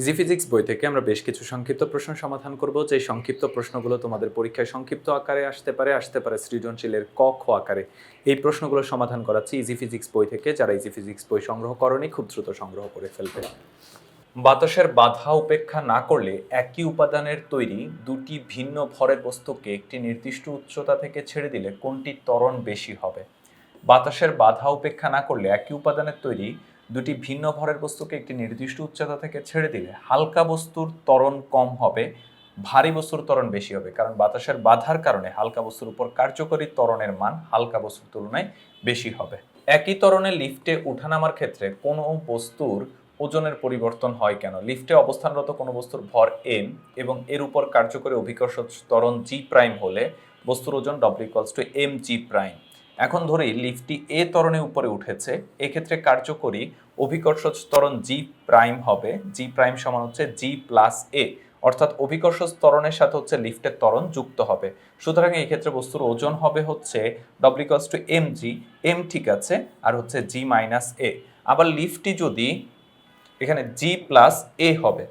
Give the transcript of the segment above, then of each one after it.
Easy physics বই থেকে আমরা বেশ কিছু সংক্ষিপ্ত প্রশ্ন সমাধান করব। যে সংক্ষিপ্ত প্রশ্নগুলো তোমাদের পরীক্ষায় সংক্ষিপ্ত আকারে আসতে পারে আসতে পারে সৃজনশীলের ক, খ আকারে। এই প্রশ্নগুলো সমাধান করাচ্ছি ইজি ফিজিক্স বই থেকে, যারা ইজি ফিজিক্স বই সংগ্রহ করনি, খুব দ্রুত সংগ্রহ করে ফেলবে। বাতাসের বাধা উপেক্ষা না করলে একই উপাদানের তৈরি দুটি ভিন্ন ভরের বস্তুকে একটি নির্দিষ্ট উচ্চতা থেকে ছেড়ে দিলে কোনটি ত্বরণ বেশি হবে? বাতাসের বাধা উপেক্ষা না করলে একই উপাদানের তৈরি দুটি ভিন্ন ভরের বস্তুকে একটি নির্দিষ্ট উচ্চতা থেকে ছেড়ে দিলে হালকা বস্তুর ত্বরণ কম হবে, ভারী বস্তুর ত্বরণ বেশি হবে, কারণ বাতাসের বাধার কারণে হালকা বস্তুর উপর কার্যকরী ত্বরণের মান হালকা বস্তুর তুলনায় বেশি হবে। একই ত্বরণে লিফটে উঠানামার ক্ষেত্রে কোনো বস্তুর ওজনের পরিবর্তন হয় কেন? লিফটে অবস্থানরত কোনো বস্তুর ভর এম এবং এর উপর কার্যকরী অভিকর্ষ ত্বরণ জি প্রাইম হলে বস্তুর ওজন W equals to M G prime এখন ধরি লিফটি এ ত্বরণে উপরে উঠেছে, এক্ষেত্রে কার্যকরী অভিকর্ষ ত্বরণ জি প্রাইম হবে জি প্রাইম সমান হচ্ছে জি প্লাস এ অর্থাৎ অভিকর্ষ ত্বরণের সাথে হচ্ছে লিফটের ত্বরণ যুক্ত হবে। সুতরাং এই ক্ষেত্রে বস্তুর ওজন হবে হচ্ছে W equals to M G M ঠিক আছে, আর হচ্ছে জি মাইনাস এ আবার লিফটি যদি এখানে জি প্লাস এ হবে,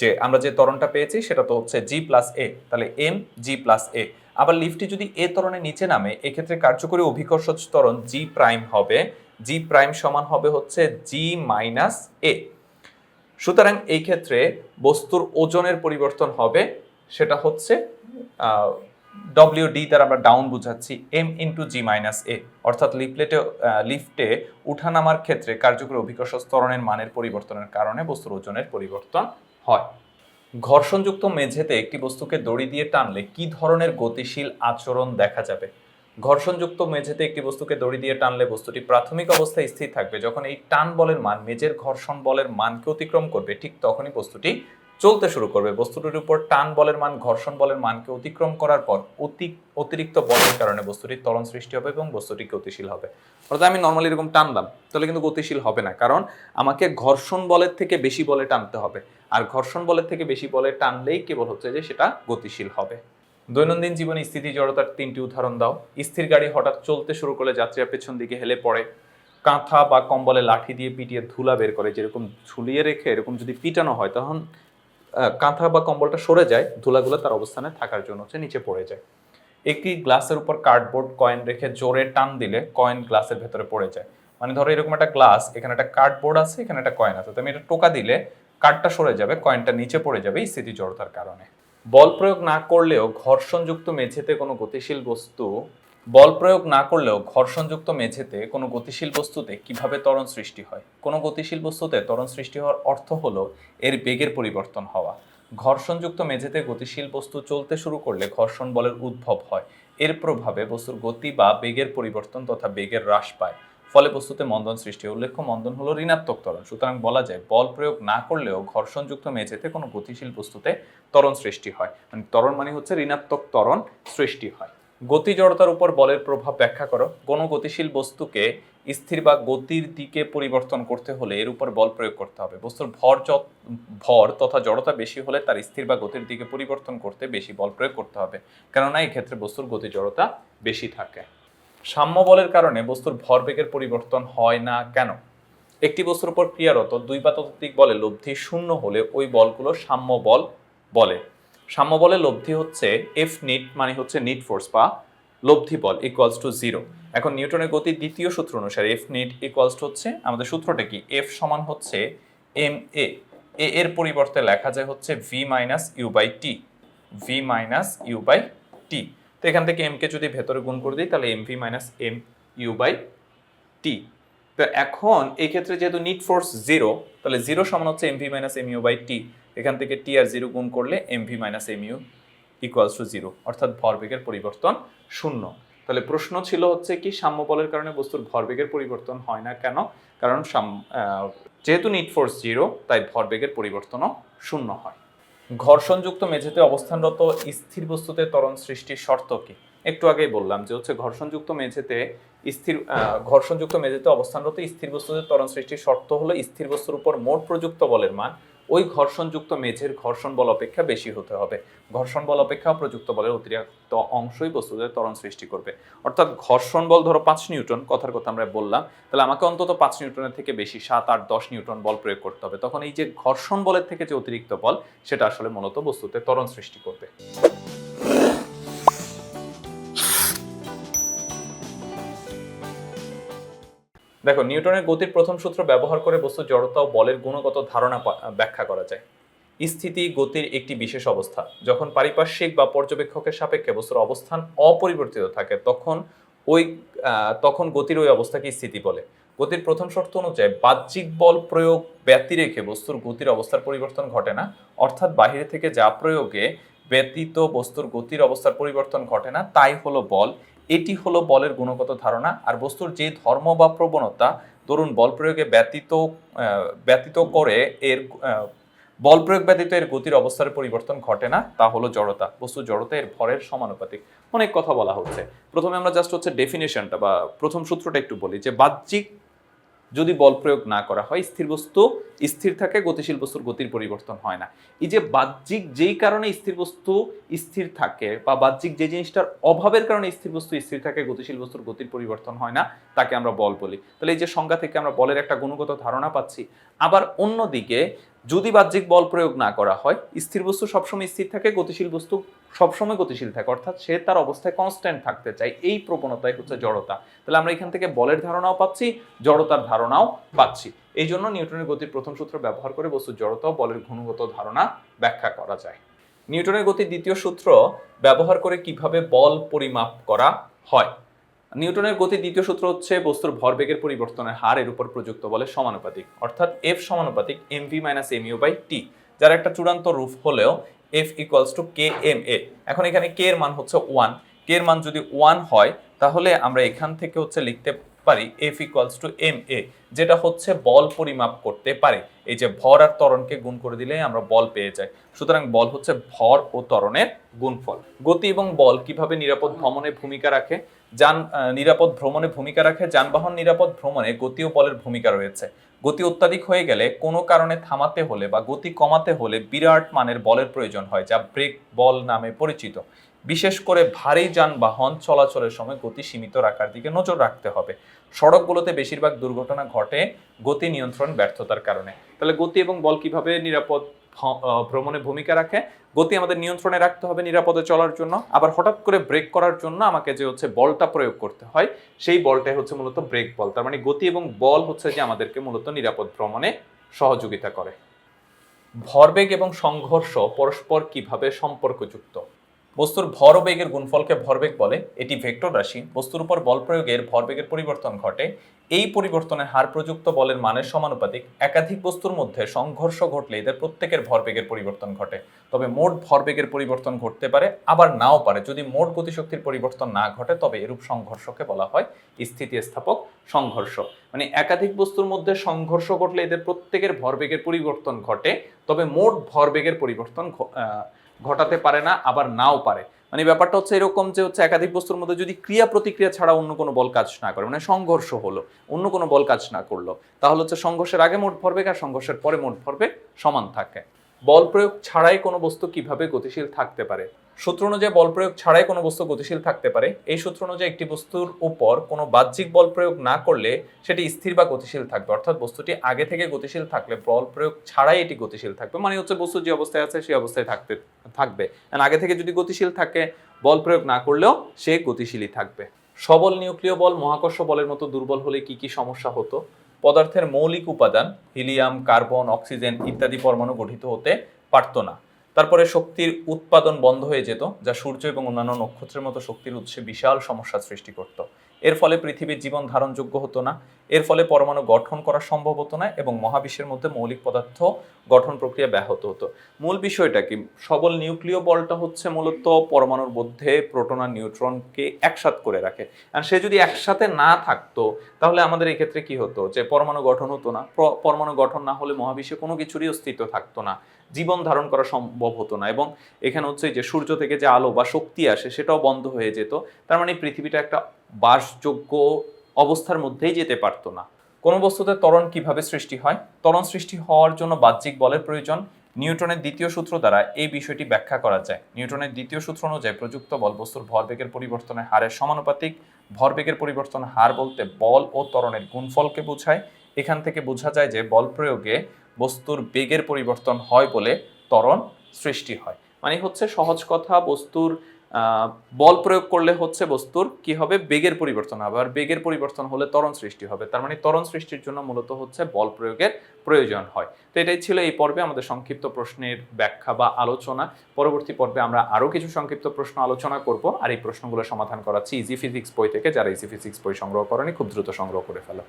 যে আমরা যে ত্বরণটা পেয়েছি সেটা তো হচ্ছে জি প্লাস এ তাহলে এম জি প্লাস এ আবার লিফটটি যদি এ ত্বরণের নিচে নামে, এক্ষেত্রে কার্যকরী অভিকর্ষ ত্বরণ জি প্রাইম হবে। জি প্রাইম সমান হবে হচ্ছে জি মাইনাস এ সুতরাং এই ক্ষেত্রে বস্তুর ওজনের পরিবর্তন হবে। সেটা হচ্ছে ডব্লিউ ডি দ্বারা আমরা ডাউন বুঝাচ্ছি M into G minus A অর্থাৎ লিফলেটে লিফটে উঠানামার ক্ষেত্রে কার্যকরী অভিকর্ষ ত্বরণের মানের পরিবর্তনের কারণে বস্তুর ওজনের পরিবর্তন হয়। ঘর্ষণযুক্ত মেঝেতে একটি বস্তুকে দড়ি দিয়ে টানলে কি ধরনের গতিশীল আচরণ দেখা যাবে? ঘর্ষণযুক্ত মেঝেতে একটি বস্তুকে দড়ি দিয়ে টানলে বস্তুটি প্রাথমিক অবস্থায় স্থির থাকবে। যখন এই টান বলের মান, মেঝের ঘর্ষণ বলের মানকে অতিক্রম করবে, ঠিক তখনই বস্তুটি চলতে শুরু করবে। বস্তুটির উপর টান বলের মান, ঘর্ষণ বলের মানকে অতিক্রম করার পর অতি, অতিরিক্ত বলের কারণে বস্তুটির ত্বরণ সৃষ্টি হবে এবং বস্তুটি গতিশীল হবে। অর্থাৎ আমি নর্মালি এরকম টানলাম, তাহলে কিন্তু গতিশীল হবে না। কারণ আমাকে ঘর্ষণ বলের থেকে বেশি বলে টানতে হবে। আর ঘর্ষণ বলের থেকে বেশি বলে টানলেই কেবল হচ্ছে যে সেটা গতিশীল হবে। দৈনন্দিন জীবনে স্থিতি জড়তার তিনটি উদাহরণ দাও। স্থির গাড়ি হঠাৎ চলতে শুরু করলে যাত্রীরা পেছন দিকে হেলে পড়ে। কাঁথা বা কম্বলে লাঠি দিয়ে পিটিয়ে ধুলা বের করে, যেরকম ঝুলিয়ে রেখে, এরকম যদি পিটানো হয়, তখন কাঁথা বা কম্বলটা সরে যায়, ধুলাগুলো তার অবস্থানে থাকার জন্য হচ্ছে নিচে পড়ে যায়। একটি গ্লাসের উপর কার্ডবোর্ড, কয়েন রেখে জোরে টান দিলে কয়েন গ্লাসের ভেতরে পড়ে যায়। মানে ধরো এরকম একটা গ্লাস, এখানে একটা কার্ডবোর্ড আছে, এখানে একটা কয়েন আছে। তো আমি এটা টোকা দিলে কার্ডটা সরে যাবে, কয়েনটা নিচে পড়ে যাবে এই স্থিতি জড়তার কারণে। বল প্রয়োগ না করলেও ঘর্ষণযুক্ত মেঝেতে কোনো গতিশীল বস্তু বল প্রয়োগ না করলেও ঘর্ষণযুক্ত মেঝেতে কোনো গতিশীল বস্তুতে কীভাবে ত্বরণ সৃষ্টি হয়? কোনো গতিশীল বস্তুতে ত্বরণ সৃষ্টি হওয়ার অর্থ হলো এর বেগের পরিবর্তন হওয়া। ঘর্ষণযুক্ত মেঝেতে গতিশীল বস্তু চলতে শুরু করলে ঘর্ষণ বলের উদ্ভব হয়। এর প্রভাবে বস্তুর গতি বা বেগের পরিবর্তন তথা বেগের হ্রাস পায়। ফলে বস্তুতে মন্দন সৃষ্টি। উল্লেখ্য, মন্দন হলো ঋণাত্মক ত্বরণ। সুতরাং বলা যায়, বল প্রয়োগ না করলেও ঘর্ষণযুক্ত মেঝেতে কোনো গতিশীল বস্তুতে ত্বরণ সৃষ্টি হয়। মানে ত্বরণ মানে হচ্ছে ঋণাত্মক ত্বরণ সৃষ্টি হয়। গতি জড়তার উপর বলের প্রভাব ব্যাখ্যা করো। কোনো গতিশীল বস্তুকে স্থির বা গতির দিকে পরিবর্তন করতে হলে এর উপর বল প্রয়োগ করতে হবে। বস্তুর ভর ভর তথা জড়তা বেশি হলে তার স্থির বা গতির দিকে পরিবর্তন করতে বেশি বল প্রয়োগ করতে হবে। কেননা এই ক্ষেত্রে বস্তুর গতি জড়তা বেশি থাকে। সাম্য বলের কারণে বস্তুর ভরবেগের পরিবর্তন হয় না কেন? একটি বস্তুর উপর ক্রিয়ারত দুই বা ততোধিক বলে লব্ধি শূন্য হলে ওই বলগুলো সাম্য বল বলে। সাম্য বলে লব্ধি হচ্ছে এফ নিট মানে হচ্ছে নিট ফোর্স বা লব্ধি বল ইকুয়ালস টু জিরো এখন নিউটনের গতির দ্বিতীয় সূত্র অনুসারে এফ নিট ইকুয়ালস টু হচ্ছে, আমাদের সূত্রটা কি? এফ সমান হচ্ছে এম এ এ এর পরিবর্তে লেখা যায় হচ্ছে V minus U by T V minus U by T তো এখান থেকে এম কে যদি ভেতরে গুণ করে দিই, তাহলে M V minus M U by T তো এখন এই ক্ষেত্রে যেহেতু নিট ফোর্স জিরো তাহলে জিরো সমান হচ্ছে M V minus M U by T এখান থেকে টি আর জিরো গুণ করলে M V minus M U equals to zero অর্থাৎ ভরবেগের পরিবর্তন শূন্য। তাহলে প্রশ্ন ছিল হচ্ছে কি, সাম্য বলের কারণে বস্তুর ভরবেগের পরিবর্তন হয় না কেন? কারণ যেহেতু নিট ফোর্স জিরো তাই ভরবেগের পরিবর্তনও শূন্য হয়। ঘর্ষণযুক্ত মেঝেতে অবস্থানরত স্থির বস্তুতে ত্বরণ সৃষ্টির শর্ত কি? একটু আগেই বললাম যে হচ্ছে ঘর্ষণযুক্ত মেঝেতে স্থির ঘর্ষণযুক্ত মেঝেতে অবস্থানরত স্থির বস্তুতে ত্বরণ সৃষ্টির শর্ত হলো স্থির বস্তুর উপর মোট প্রযুক্ত বলের মান, ওই ঘর্ষণযুক্ত মেঝের ঘর্ষণ বল অপেক্ষা বেশি হতে হবে। ঘর্ষণ বল অপেক্ষা প্রযুক্ত বলের অতিরিক্ত অংশই বস্তুদের ত্বরণ সৃষ্টি করবে। অর্থাৎ ঘর্ষণ বল ধরো পাঁচ নিউটন, কথার কথা আমরা বললাম, তাহলে আমাকে অন্তত পাঁচ নিউটনের থেকে বেশি সাত আট দশ নিউটন বল প্রয়োগ করতে হবে। তখন এই যে ঘর্ষণ বলের থেকে যে অতিরিক্ত বল, সেটা আসলে মূলত বস্তুতে ত্বরণ সৃষ্টি করবে। দেখো, নিউটনের গতির প্রথম সূত্র ব্যবহার করে বস্তু জড়তা ও বলের গুণগত ধারণা ব্যাখ্যা করা যায়। স্থিতি গতির একটি বিশেষ অবস্থা। যখন পারিপার্শ্বিক বা পর্যবেক্ষকের সাপেক্ষে বস্তুর অবস্থান অপরিবর্তিত থাকে, তখন ওই তখন গতির ওই অবস্থাকে স্থিতি বলে। গতির প্রথম শর্ত অনুযায়ী বাহ্যিক বল প্রয়োগ ব্যতি রেখে বস্তুর গতির অবস্থার পরিবর্তন ঘটে না। অর্থাৎ বাহিরে থেকে যা প্রয়োগে ব্যতীত বস্তুর গতির অবস্থার পরিবর্তন ঘটে না, তাই হলো বল। এটি হলো বলের গুণগত ধারণা। আর বস্তুর যে ধর্ম বা প্রবণতা, ধরুন বল প্রয়োগে ব্যতীত ব্যতীত করে এর বল প্রয়োগ ব্যতীত এর গতির অবস্থার পরিবর্তন ঘটে না, তা হলো জড়তা। বস্তু জড়তা এর ভরের সমানুপাতিক। অনেক কথা বলা হচ্ছে। প্রথমে আমরা জাস্ট হচ্ছে ডেফিনেশনটা বা প্রথম সূত্রটা একটু বলি যে বাহ্যিক যদি বল প্রয়োগ না করা হয়, স্থির বস্তু, স্থির থাকে, গতিশীল বস্তুর গতির পরিবর্তন হয় না। এই যে বাহ্যিক যেই কারণে স্থির বস্তু স্থির থাকে বা বাহ্যিক যে জিনিসটার অভাবের কারণে স্থির বস্তু স্থির থাকে, গতিশীল বস্তুর গতির পরিবর্তন হয় না, তাকে আমরা বল বলি। তাহলে এই যে সংজ্ঞা থেকে আমরা বলের একটা গুণগত ধারণা পাচ্ছি। আবার অন্যদিকে যদি বাহ্যিক বল প্রয়োগ না করা হয়, স্থির বস্তু সবসময় স্থির থাকে, গতিশীল বস্তু সবসময় গতিশীল থাকে। অর্থাৎ সে তার অবস্থায় কনস্ট্যান্ট থাকতে চায়। এই প্রবণতাই হচ্ছে জড়তা। তাহলে আমরা এখান থেকে বলের ধারণাও পাচ্ছি, জড়তার ধারণাও পাচ্ছি। এই জন্য নিউটনের গতির প্রথম সূত্র ব্যবহার করে বস্তুর জড়তা ও বলের গুণগত ধারণা ব্যাখ্যা করা যায়। নিউটনের গতির দ্বিতীয় সূত্র ব্যবহার করে কীভাবে বল পরিমাপ করা হয়? নিউটনের গতির দ্বিতীয় সূত্র হচ্ছে বস্তুর ভরবেগের পরিবর্তনের হার এর উপর প্রযুক্ত বলে সমানুপাতিক। অর্থাৎ এফ সমানুপাতিক M V minus M U by T যার একটা চূড়ান্ত রূপ হলেও F equals to K M A এখন এখানে কে এর মান হচ্ছে ওয়ান কে এর মান যদি ওয়ান হয়, তাহলে আমরা এখান থেকে হচ্ছে লিখতে পারি F equals to M A যেটা হচ্ছে বল পরিমাপ করতে পারে। এই যে ভর আর ত্বরণকে গুণ করে দিলে আমরা বল পেয়ে যাই। সুতরাং বল হচ্ছে ভর ও ত্বরণের গুণফল। গতি এবং বল কীভাবে নিরাপদ ভ্রমণে ভূমিকা রাখে? যান নিরাপদ ভ্রমণে ভূমিকা রাখে। যানবাহন নিরাপদ ভ্রমণে গতি ও বলের ভূমিকা রয়েছে। গতি অত্যাধিক হয়ে গেলে কোনো কারণে থামাতে হলে বা গতি কমাতে হলে বিরাট মানের বলের প্রয়োজন হয়, যা ব্রেক বল নামে পরিচিত। বিশেষ করে ভারী যানবাহন চলাচলের সময় গতি সীমিত রাখার দিকে নজর রাখতে হবে। সড়কগুলোতে বেশিরভাগ দুর্ঘটনা ঘটে গতি নিয়ন্ত্রণ ব্যর্থতার কারণে। তাহলে গতি এবং বল কীভাবে নিরাপদ ভ্রমণে ভূমিকা রাখে। গতি আমাদের নিয়ন্ত্রণে রাখতে হবে নিরাপদে চলার জন্য। আবার হঠাৎ করে ব্রেক করার জন্য আমাকে যে হচ্ছে বলটা প্রয়োগ করতে হয়, সেই বলটাই হচ্ছে মূলত ব্রেক বল। তার মানে গতি এবং বল হচ্ছে যে আমাদেরকে মূলত নিরাপদ ভ্রমণে সহযোগিতা করে। ভরবেগ এবং সংঘর্ষ পরস্পর কীভাবে সম্পর্কযুক্ত? বস্তুর ভর ও বেগের গুণফলকে ভরবেগ বলে, এটি ভেক্টর রাশি। বস্তুর উপর বল প্রয়োগের ভরবেগের পরিবর্তন ঘটে। এই পরিবর্তনের হার প্রযুক্ত বলের মানের সমানুপাতিক একাধিক বস্তুর মধ্যে সংঘর্ষ ঘটলে এদের প্রত্যেকের ভরবেগের পরিবর্তন ঘটে। তবে মোট ভরবেগের পরিবর্তন ঘটতে পারে, আবার নাও পারে। যদি মোট গতিশক্তির পরিবর্তন না ঘটে, তবে এরূপ সংঘর্ষকে বলা হয় স্থিতিস্থাপক সংঘর্ষ। মানে একাধিক বস্তুর মধ্যে সংঘর্ষ ঘটলে এদের প্রত্যেকের ভরবেগের পরিবর্তন ঘটে, তবে মোট ভরবেগের পরিবর্তন ঘটাতে পারে না, আবার নাও পারে। মানে ব্যাপারটা হচ্ছে এরকম যে হচ্ছে একাধিক বস্তুর মধ্যে যদি ক্রিয়া প্রতিক্রিয়া ছাড়া অন্য কোনো বল কাজ না করে মানে সংঘর্ষ হলো, অন্য কোনো বল কাজ না করল, তাহলে হচ্ছে সংঘর্ষের আগে মোট ভরবেগ আর সংঘর্ষের পরে মোট ভরবেগ সমান থাকে। বল প্রয়োগ ছাড়াই কোনো বস্তু কীভাবে গতিশীল থাকতে পারে? সূত্র অনুযায়ী বল প্রয়োগ ছাড়াই কোনো বস্তু গতিশীল থাকতে পারে। এই সূত্র অনুযায়ী একটি বস্তুর উপর কোনো বাহ্যিক বল প্রয়োগ না করলে সেটি স্থির বা গতিশীল থাকবে। অর্থাৎ বস্তুটি আগে থেকে গতিশীল থাকলে বল প্রয়োগ ছাড়াই এটি গতিশীল থাকবে। মানে হচ্ছে বস্তু যে অবস্থায় আছে সেই অবস্থায় থাকতে, থাকবে। আগে থেকে যদি গতিশীল থাকে, বল প্রয়োগ না করলেও সে গতিশীলই থাকবে। সবল নিউক্লিয় বল, মহাকর্ষ বলের মতো দুর্বল হলে কি কি সমস্যা হতো? পদার্থের মৌলিক উপাদান হিলিয়াম কার্বন অক্সিজেন ইত্যাদি পরমাণু গঠিত হতে পারত না। তারপরে শক্তির উৎপাদন বন্ধ হয়ে যেত, যা সূর্য এবং অন্যান্য নক্ষত্রের মতো শক্তির উৎসে বিশাল সমস্যা সৃষ্টি করত। এর ফলে পৃথিবীর জীবন ধারণযোগ্য হতো না। এর ফলে পরমাণু গঠন করা সম্ভব হতো না এবং মহাবিশ্বের মধ্যে মৌলিক পদার্থ গঠন প্রক্রিয়া ব্যাহত হতো। মূল বিষয়টা কি? সবল নিউক্লিয় বলটা হচ্ছে মূলত পরমাণুর মধ্যে প্রোটন আর নিউট্রনকে একসাথ করে রাখে। আর সে যদি একসাথে না থাকতো, তাহলে আমাদের এই ক্ষেত্রে কি হতো? যে পরমাণু গঠন হতো না। পরমাণু গঠন না হলে মহাবিশ্বে কোনো কিছুরই অস্তিত্ব থাকতো না। জীবন ধারণ করা সম্ভব হতো না এবং এখানে হচ্ছে যে সূর্য থেকে যে আলো বা শক্তি আসে সেটাও বন্ধ হয়ে যেত। তার মানে পৃথিবীটা একটা বাসযোগ্য অবস্থার মধ্যেই যেতে পারতো না। কোন বস্তুতে ত্বরণ কীভাবে সৃষ্টি হয়? ত্বরণ সৃষ্টি হওয়ার জন্য বাহ্যিক বলের প্রয়োজন। নিউটনের দ্বিতীয় সূত্র দ্বারা এই বিষয়টি ব্যাখ্যা করা যায়। নিউটনের দ্বিতীয় সূত্র অনুযায়ী প্রযুক্ত বল বস্তুর ভরবেগের পরিবর্তনের হারের সমানুপাতিক। ভরবেগের পরিবর্তন হার বলতে বল ও ত্বরণের গুণফলকে বোঝায়। এখান থেকে বোঝা যায় যে বল প্রয়োগে বস্তুর বেগের পরিবর্তন হয় বলে ত্বরণ সৃষ্টি হয়। মানে হচ্ছে সহজ কথা, বস্তুর বল প্রয়োগ করলে হচ্ছে বস্তুর কি হবে? বেগের পরিবর্তন হবে। আর বেগের পরিবর্তন হলে ত্বরণ সৃষ্টি হবে। তার মানে ত্বরণ সৃষ্টির জন্য মূলত হচ্ছে বল প্রয়োগের প্রয়োজন হয়। তো এটাই ছিল এই পর্বে আমাদের সংক্ষিপ্ত প্রশ্নের ব্যাখ্যা বা আলোচনা। পরবর্তী পর্বে আমরা আরও কিছু সংক্ষিপ্ত প্রশ্ন আলোচনা করব। আর এই প্রশ্নগুলো সমাধান করাচ্ছি ইজি ফিজিক্স বই থেকে। যারা ইজি ফিজিক্স বই সংগ্রহ করেনি, খুব দ্রুত সংগ্রহ করে ফেলো।